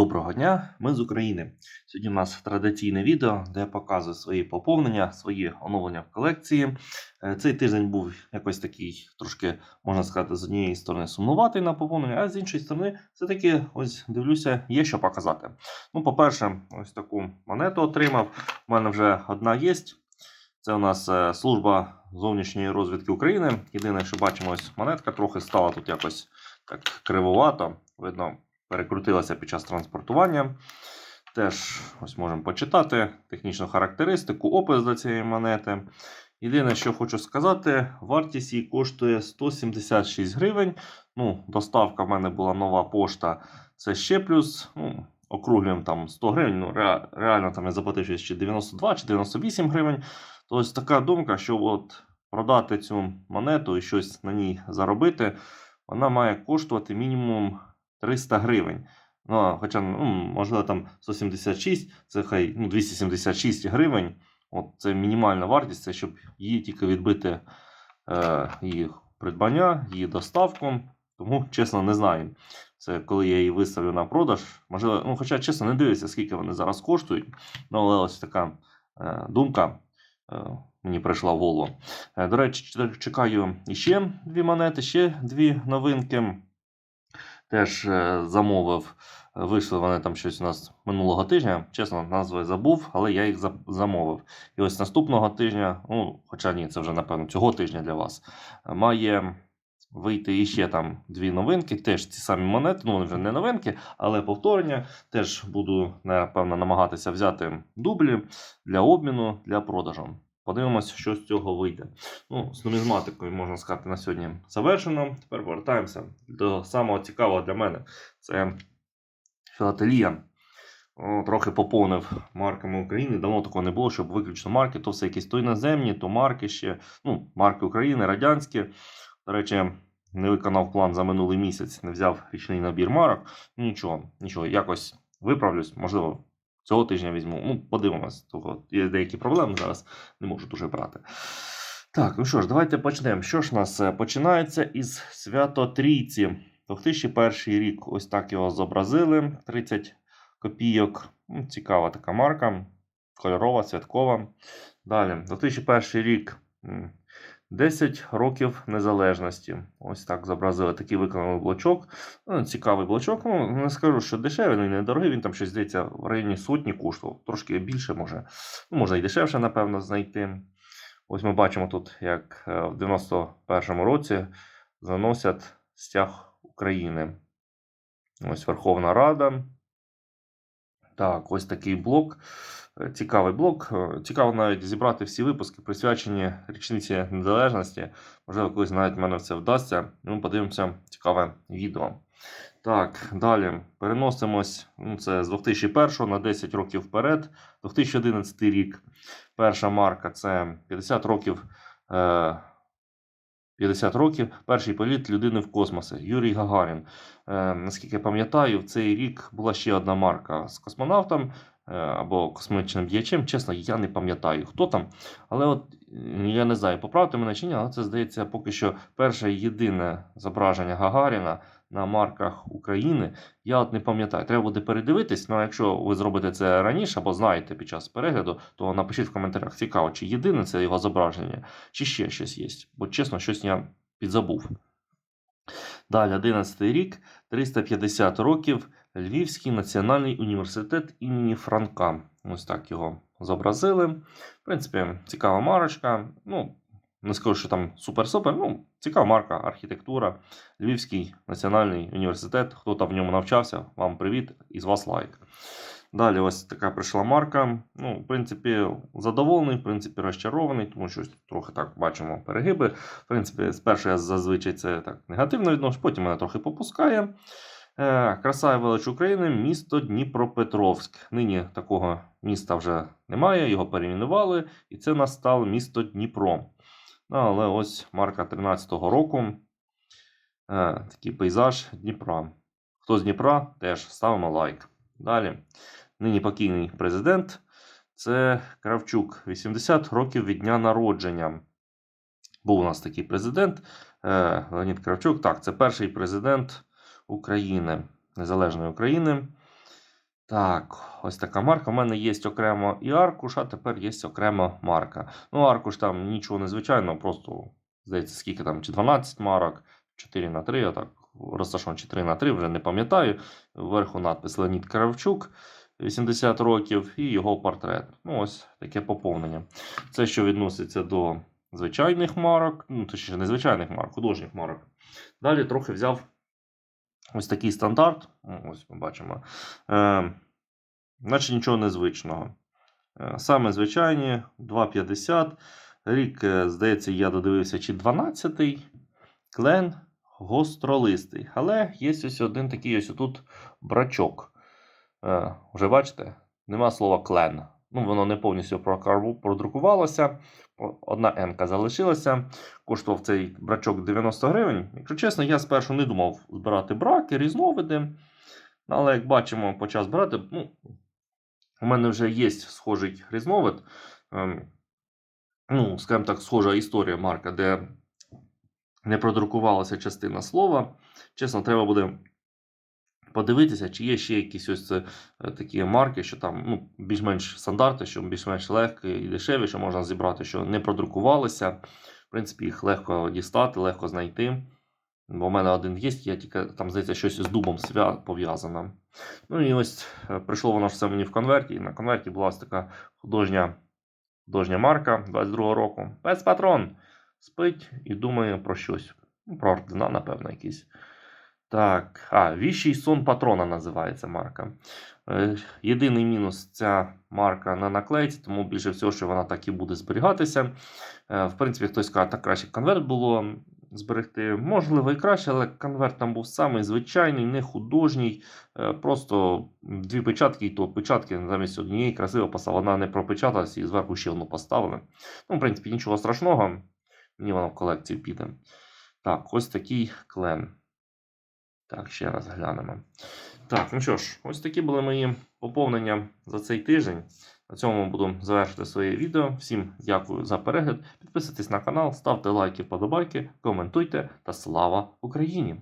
Доброго дня, ми з України. Сьогодні у нас традиційне відео, де я показую свої поповнення, свої оновлення в колекції. Е, Цей тиждень був якось такий, трошки, можна сказати, з однієї сторони сумнуватий на поповнення, а з іншої сторони, все-таки ось дивлюся, є що показати. Ну, по-перше, ось таку монету отримав. У мене вже одна є. Це у нас е, служба зовнішньої розвідки України. Єдине, що бачимо, ось монетка трохи стала тут якось так кривовато. Видно, перекрутилася під час транспортування. Теж ось можемо почитати технічну характеристику, опис до цієї монети. Єдине, що хочу сказати, вартість її коштує 176 гривень. Ну, доставка в мене була нова пошта. Це ще плюс. Ну, округлюємо там 100 гривень. Ну, ре- реально там я заплатив чи 92 чи 98 гривень. То ось така думка, що от продати цю монету і щось на ній заробити, вона має коштувати мінімум 300 гривень. Ну, хоча, ну, можливо, там 176, це хай ну, 276 гривень. От це мінімальна вартість, це щоб її тільки відбити е, її придбання, її доставку. Тому, чесно, не знаю. Це коли я її виставлю на продаж. Можливо, ну, хоча, чесно, не дивлюся, скільки вони зараз коштують. Ну, але ось така е, думка е, мені прийшла в голову. Е, до речі, чекаю іще дві монети, ще дві новинки. Теж е, замовив. Е, Вийшли вони там щось у нас минулого тижня. Чесно, назви забув, але я їх замовив. І ось наступного тижня, ну, хоча ні, це вже напевно цього тижня для вас, е, має вийти іще там дві новинки. Теж ці самі монети, ну вони вже не новинки, але повторення. Теж буду, напевно, намагатися взяти дублі для обміну, для продажу. Подивимося, що з цього вийде. Ну, з нумізматикою, можна сказати, на сьогодні завершено. Тепер повертаємося до самого цікавого для мене. Це філателія. Трохи поповнив марками України. Давно такого не було, щоб виключно марки, то все якісь то іноземні, то марки ще. Ну, марки України, радянські. До речі, не виконав план за минулий місяць, не взяв річний набір марок. Нічого, нічого, якось виправлюсь. Можливо, цього тижня візьму. Ну, подивимось. Того є деякі проблеми зараз, не можу дуже брати. Так, ну що ж, давайте почнемо. Що ж у нас е, починається із свято Трійці. 2001 рік, ось так його зобразили. 30 копійок. Ну, цікава така марка. Кольорова, святкова. Далі, 2001 рік. М, 10 років незалежності. Ось так зобразили такий виконаний блочок. Ну, цікавий блочок. Ну, не скажу, що дешевий, ну і недорогий. Він там щось здається в районі сотні коштував. Трошки більше може. Ну, можна і дешевше, напевно, знайти. Ось ми бачимо тут, як е, в 91-му році заносять стяг України. Ось Верховна Рада. Так, ось такий блок. Цікавий блок. Е, Цікаво навіть зібрати всі випуски, присвячені річниці незалежності. Можливо, колись навіть в мене це вдасться. Ми подивимося, цікаве відео. Так, далі переносимось. Ну, це з 2001 на 10 років вперед. 2011 рік. Перша марка це 50 років. Е, 50 років. Перший політ людини в космосі. Юрій Гагарін. Е, наскільки я пам'ятаю, в цей рік була ще одна марка з космонавтом е, або космічним діячем. Чесно, я не пам'ятаю, хто там. Але от я не знаю, поправте мене чи ні, але це здається поки що перше єдине зображення Гагаріна на марках України. Я от не пам'ятаю. Треба буде передивитись. Ну, якщо ви зробите це раніше або знаєте під час перегляду, то напишіть в коментарях. Цікаво, чи єдине це його зображення, чи ще щось є. Бо чесно, щось я підзабув. Далі, 11 рік, 350 років, Львівський національний університет імені Франка. Ось так його зобразили. В принципі, цікава марочка. Ну, не скажу, що там супер-супер. Ну, цікава марка, архітектура. Львівський національний університет. Хто там в ньому навчався, вам привіт і з вас лайк. Далі ось така прийшла марка. Ну, в принципі, задоволений, в принципі, розчарований, тому що трохи так бачимо перегиби. В принципі, спершу я зазвичай це так негативно відношу, потім мене трохи попускає. Е, Краса і велич України, місто Дніпропетровськ. Нині такого міста вже немає, його перейменували, і це нас стало місто Дніпро. Ну, але ось марка 13-го року. Е, такий пейзаж Дніпра. Хто з Дніпра, теж ставимо лайк. Далі. Нині покійний президент. Це Кравчук. 80 років від дня народження. Був у нас такий президент е, Леонід Кравчук. Так, це перший президент України, Незалежної України. Так, ось така марка. У мене є окремо і аркуш, а тепер є окрема марка. Ну, аркуш там нічого незвичайного, просто здається, скільки там, чи 12 марок, 4 на 3, отак, розташовано 4 на 3, вже не пам'ятаю. Вверху надпис Леонід Кравчук, 80 років, і його портрет. Ну, ось таке поповнення. Це що відноситься до звичайних марок, ну, точніше, не звичайних марок, художніх марок. Далі трохи взяв ось такий стандарт. Ось ми бачимо. Е, наче нічого незвичного. Е, Саме звичайні 2,50. Рік, е, здається, я додивився, чи 12-й клен гостролистий. Але є ось один такий ось тут брачок. Е, вже бачите? Нема слова клен. Ну, воно не повністю продрукувалося. Одна енка залишилася. Коштував цей брачок 90 гривень. Якщо чесно, я спершу не думав збирати браки, різновиди. Але як бачимо, почав збирати. Ну, у мене вже є схожий різновид. Ем, ну, скажімо так, схожа історія марка, де не продрукувалася частина слова. Чесно, треба буде подивитися, чи є ще якісь ось е, такі марки, що там ну, більш-менш стандарти, що більш-менш легкі і дешеві, що можна зібрати, що не продрукувалися. В принципі, їх легко дістати, легко знайти. Бо в мене один є, я тільки там, здається, щось з дубом пов'язано. Ну і ось е, прийшло воно ж все мені в конверті. І на конверті була ось така художня, художня марка 22-го року. Пес патрон спить і думає про щось. Ну, Про ордена, напевно, якісь. Так, а, Віщий сон патрона називається марка. Е, Єдиний мінус ця марка на наклейці, тому більше всього, що вона так і буде зберігатися. Е, В принципі, хтось каже, так краще конверт було зберегти. Можливо, і краще, але конверт там був самий звичайний, не художній. Е, Просто дві печатки, і то печатки замість однієї красиво поставили. Вона не пропечаталась і зверху ще одну поставили. Ну, в принципі, нічого страшного. Мені воно в колекції піде. Так, ось такий клен. Так, ще раз глянемо. Так, ну що ж, ось такі були мої поповнення за цей тиждень. На цьому буду завершити своє відео. Всім дякую за перегляд. Підписуйтесь на канал, ставте лайки, вподобайки, коментуйте та слава Україні!